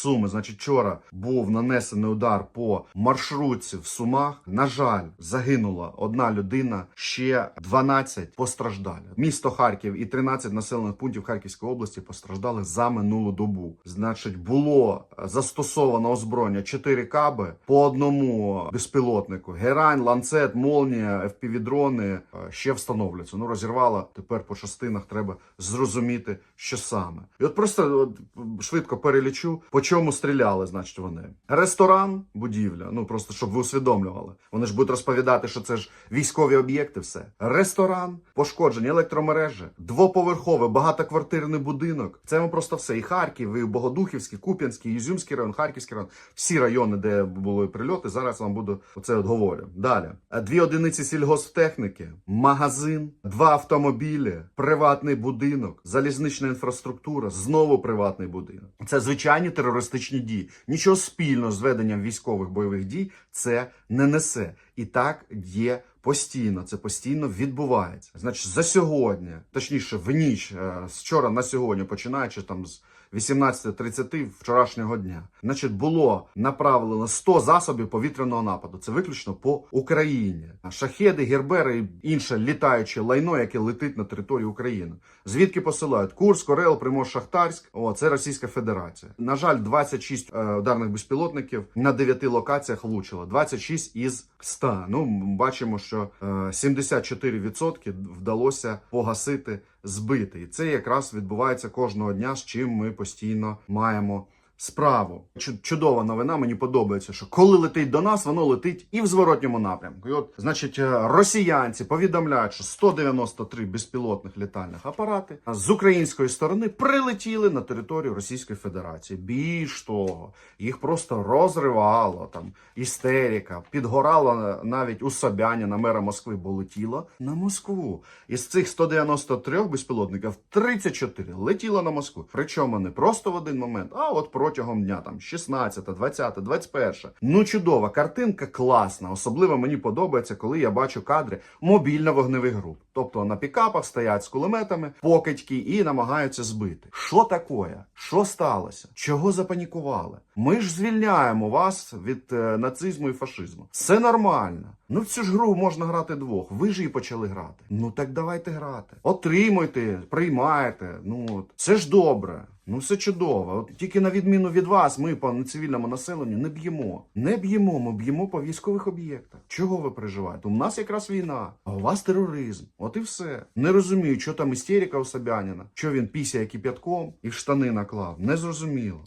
Суми. Значить, вчора був нанесений удар по маршрутці в Сумах. На жаль, загинула одна людина, ще 12 постраждали. Місто Харків і 13 населених пунктів Харківської області постраждали за минулу добу. Значить, було застосовано озброєння 4 каби по одному безпілотнику. Герань, ланцет, молнія, FPV-дрони е, ще встановлюються. Ну розірвало. Тепер по частинах треба зрозуміти, що саме. І от просто от, швидко перелічу, чому стріляли, значить, вони. Ресторан, будівля. Ну просто щоб ви усвідомлювали. Вони ж будуть розповідати, що це ж військові об'єкти. Все ресторан, пошкоджені електромережі, двоповерховий багатоквартирний будинок. Це ми просто все. І Харків, і Богодухівський, Куп'янський, Ізюмський район, Харківський район. Всі райони, де були прильоти. Зараз вам буду оце от говорю. Далі дві одиниці сільгосптехніки, магазин, два автомобілі, приватний будинок, залізнична інфраструктура, знову приватний будинок. Це звичайні терористичні дії. Нічого спільного з веденням військових бойових дій це не несе. І так є постійно. Це постійно відбувається. Значить, за сьогодні, точніше, в ніч е, з вчора на сьогодні, починаючи там з 18.30 вчорашнього дня, значить, було направлено 100 засобів повітряного нападу. Це виключно по Україні. Шахеди, гербери і інше літаюче лайно, яке летить на території України. Звідки посилають Курськ, Орел, Примор, Шахтарськ. О, це Російська Федерація. На жаль, 26 е, ударних безпілотників на 9 локаціях влучило. 26 із 100. Ну, бачимо, що е, 74% вдалося погасити збити. І це якраз відбувається кожного дня, з чим ми постійно маємо. Справу чудова новина. Мені подобається, що коли летить до нас, воно летить і в зворотньому напрямку. І от, значить, е, росіянці повідомляють, що 193 безпілотних літальних апарати з української сторони прилетіли на територію Російської Федерації. Більш того, їх просто розривало там істерика, підгорало навіть у Собяніна, мера Москви, бо летіло на Москву. Із цих 193 безпілотників 34 летіло на Москву. Причому не просто в один момент, а от протягом дня, там 16, 20, 21. Ну чудова картинка, класна. Особливо мені подобається, коли я бачу кадри мобільно-вогневих груп. Тобто на пікапах стоять з кулеметами, покидьки і намагаються збити. Що таке? Що сталося? Чого запанікували? Ми ж звільняємо вас від е, нацизму і фашизму. Все нормально. Ну в цю ж гру можна грати двох. Ви ж її почали грати. Ну так давайте грати. Отримуйте, приймайте. Ну це ж добре. Ну все чудово. От тільки на відміну від вас, ми по цивільному населенню не б'ємо. Не б'ємо, ми б'ємо по військових об'єктах. Чого ви переживаєте? У нас якраз війна, а у вас тероризм. От і все. Не розумію, що там істерика у Собяніна, що він пісяє кип'ятком і в штани наклав. Не зрозуміло.